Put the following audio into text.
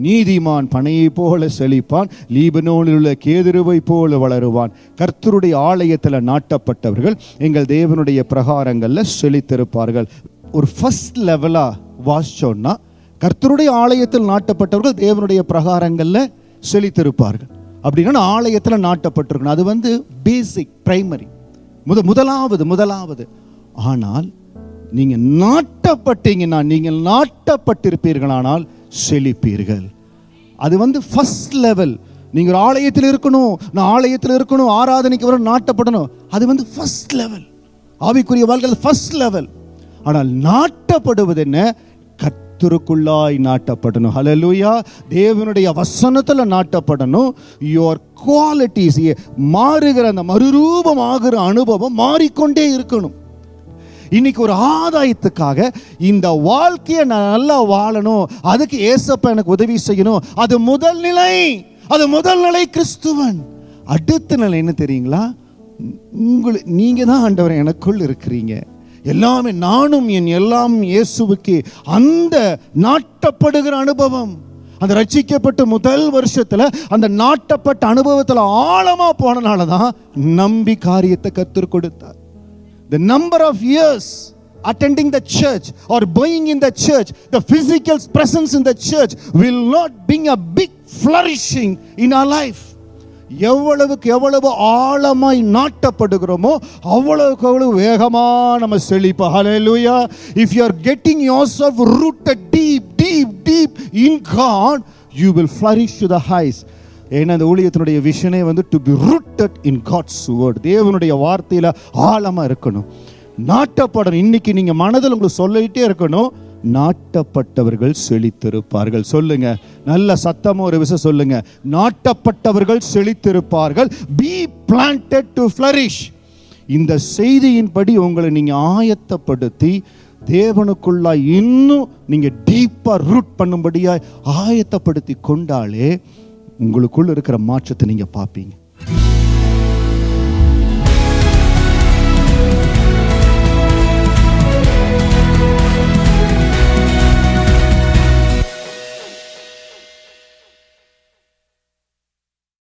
நீதிமான் பனையை போல செழிப்பான் லீபனோனில் உள்ள கேதுருவை போல வளருவான். கர்த்தருடைய ஆலயத்தில் நாட்டப்பட்டவர்கள் எங்கள் தேவனுடைய பிரகாரங்களில் செழித்திருப்பார்கள். ஒரு ஃபஸ்ட் லெவலா வாசிச்சோன்னா கர்த்தருடைய ஆலயத்தில் நாட்டப்பட்டவர்கள் தேவனுடைய பிரகாரங்களில் செழித்திருப்பார்கள். அப்படின்னா ஆலயத்தில் நாட்டப்பட்டிருக்கணும். அது வந்து பேசிக் பிரைமரி முத முதலாவது முதலாவது. ஆனால் நீங்க நாட்டப்பட்டீங்கன்னா நீங்கள் நாட்டப்பட்டிருப்பீர்களானால் செழிப்பீர்கள். அது வந்து ஃபர்ஸ்ட் லெவல் நீங்கள் ஒரு ஆலயத்தில் இருக்கணும் நான் ஆலயத்தில் இருக்கணும் ஆராதனைக்கு வர நாட்டப்படணும். அது வந்து ஃபர்ஸ்ட் லெவல் ஆவிக்குரிய வாழ்க்கை ஃபஸ்ட் லெவல் ஆனால் நாட்டப்படுவது என்ன? கத்துருக்குள்ளாய் நாட்டப்படணும். ஹலலூயா தேவனுடைய வசனத்தில் நாட்டப்படணும். யுவர் குவாலிட்டிஸ் மாறுகிற அந்த மறுரூபமாகிற அனுபவம் மாறிக்கொண்டே இருக்கணும். இன்னைக்கு ஒரு ஆதாயத்துக்காக இந்த வாழ்க்கையை நான் நல்லா வாழணும். அதுக்கு ஏசப்ப எனக்கு உதவி செய்யணும். அது முதல் நிலை. அது முதல் நிலை கிறிஸ்துவன். அடுத்த நிலை என்ன தெரியுங்களா? உங்களை நீங்க தான் ஆண்டவர் எனக்குள் இருக்கிறீங்க. எல்லாமே நானும் என் எல்லாம் இயேசுவுக்கு அந்த நாட்டப்படுகிற அனுபவம். அந்த ரட்சிக்கப்பட்ட முதல் வருஷத்துல அந்த நாட்டப்பட்ட அனுபவத்துல ஆழமா போனனால தான் நம்பி காரியத்தை கற்றுக் கொடுத்தார். The number of years attending the church or being in the church, the physical presence in the church will not bring a big flourishing in our life. எவ்வளவுக்கு எவ்வளவு ஆழமாய் நாட்டப்படுகிறோமோ அவ்வளவுக்கு அவ்வளவு வேகமா நம்ம செழிப்போம் ஹalleluya if you are getting yourself rooted deep deep deep in god you will flourish to the heights ஏன்னா அந்த ஊழியத்தினுடைய விஷனே வந்து to be rooted in God's word தேவனுடைய வார்த்தையில் ஆழமாக இருக்கணும். நாட்டப்படணும். இன்னைக்கு நீங்கள் மனதில் உங்களுக்கு சொல்லிட்டே இருக்கணும். நாட்டப்பட்டவர்கள் செழித்திருப்பார்கள். சொல்லுங்க. நல்ல சத்தமாக ஒரு விஷயம் சொல்லுங்க. நாட்டப்பட்டவர்கள் செழித்திருப்பார்கள். பி பிளான்டட் டு ஃப்ளரிஷ் இந்த செய்தியின்படி உங்களை நீங்கள் ஆயத்தப்படுத்தி தேவனுக்குள்ளாய் இன்னும் நீங்கள் டீப்பாக ரூட் பண்ணும்படியாய் ஆயத்தப்படுத்தி கொண்டாலே உங்களுக்குள்ளே இருக்கிற மாற்றத்தை நீங்கள் பார்ப்பீங்க.